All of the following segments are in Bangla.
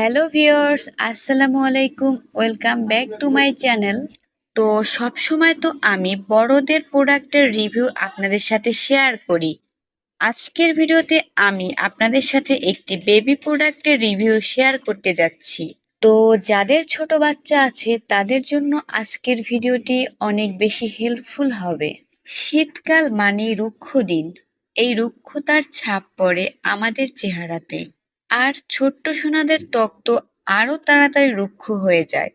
হ্যালো ভিউয়ার্স, আসসালামু আলাইকুম। Welcome back to my channel তো সব সময় তো আমি বড়দের প্রোডাক্টের রিভিউ আপনাদের সাথে শেয়ার করি। আজকের ভিডিওতে আমি আপনাদের সাথে একটি বেবি প্রোডাক্টের রিভিউ শেয়ার করতে যাচ্ছি। তো যাদের ছোট বাচ্চা আছে, তাদের জন্য আজকের ভিডিওটি অনেক বেশি হেল্পফুল হবে। শীতকাল মানে রুক্ষ দিন। এই রুক্ষতার ছাপ পড়ে আমাদের চেহারাতে। আর ছোট্ট সোনাদের ত্বক তো আরও তাড়াতাড়ি রুক্ষ হয়ে যায়।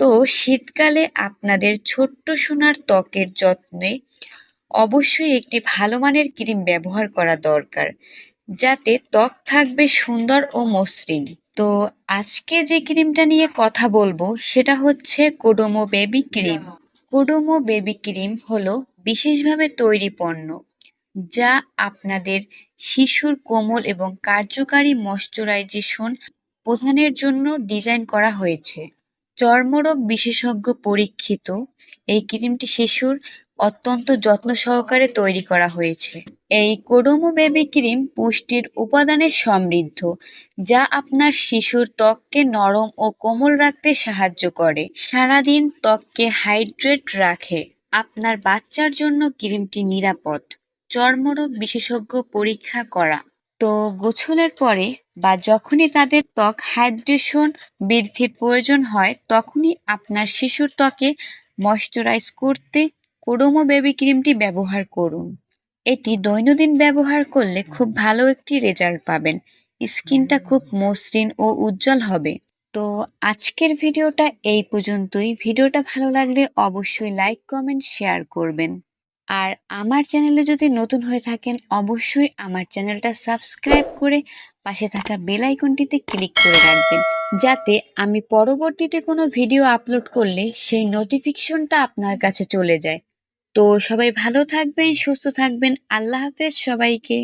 তো শীতকালে আপনাদের ছোট্ট সোনার ত্বকের যত্নে অবশ্যই একটি ভালো মানের ক্রিম ব্যবহার করা দরকার যাতে ত্বক থাকবে সুন্দর ও মসৃণ। তো আজকে যে ক্রিমটা নিয়ে কথা বলব সেটা হচ্ছে Kodomo baby cream. Kodomo baby cream হলো বিশেষভাবে তৈরি পণ্য। যা আপনাদের শিশুর কোমল এবং কার্যকারী ময়শ্চারাইজেশন প্রধানের জন্য ডিজাইন করা হয়েছে। চর্মরোগ বিশেষজ্ঞ পরীক্ষিত এই ক্রিমটি শিশুর অত্যন্ত যত্ন সহকারে তৈরি করা হয়েছে। এই কোডোমো বেবি ক্রিম পুষ্টির উপাদানে সমৃদ্ধ, যা আপনার শিশুর ত্বককে নরম ও কোমল রাখতে সাহায্য করে। সারাদিন ত্বককে হাইড্রেট রাখে। আপনার বাচ্চার জন্য ক্রিমটি নিরাপদ। চর্মরোগ বিশেষজ্ঞ পরীক্ষা করা। তো গোছলের পরে বা যখনই তাদের ত্বক হাইড্রেশন বৃদ্ধির প্রয়োজন হয়, তখনই আপনার শিশুর ত্বকে ময়শ্চারাইজ করতে কোডোমো বেবি ক্রিমটি ব্যবহার করুন। এটি দৈনন্দিন ব্যবহার করলে খুব ভালো একটি রেজাল্ট পাবেন। স্কিনটা খুব মসৃণ ও উজ্জ্বল হবে। তো আজকের ভিডিওটা এই পর্যন্তই। ভিডিওটা ভালো লাগলে অবশ্যই লাইক কমেন্ট শেয়ার করবেন। আর আমার চ্যানেলে যদি নতুন হয়ে থাকেন, অবশ্যই আমার চ্যানেলটা সাবস্ক্রাইব করে পাশে থাকা বেল আইকনটিতে ক্লিক করে রাখবেন। যাতে আমি পরবর্তীতে কোনো ভিডিও আপলোড করলে সেই নোটিফিকেশনটা আপনার কাছে চলে যায়। তো সবাই ভালো থাকবেন, সুস্থ থাকবেন। আল্লাহ হাফেজ সবাইকে।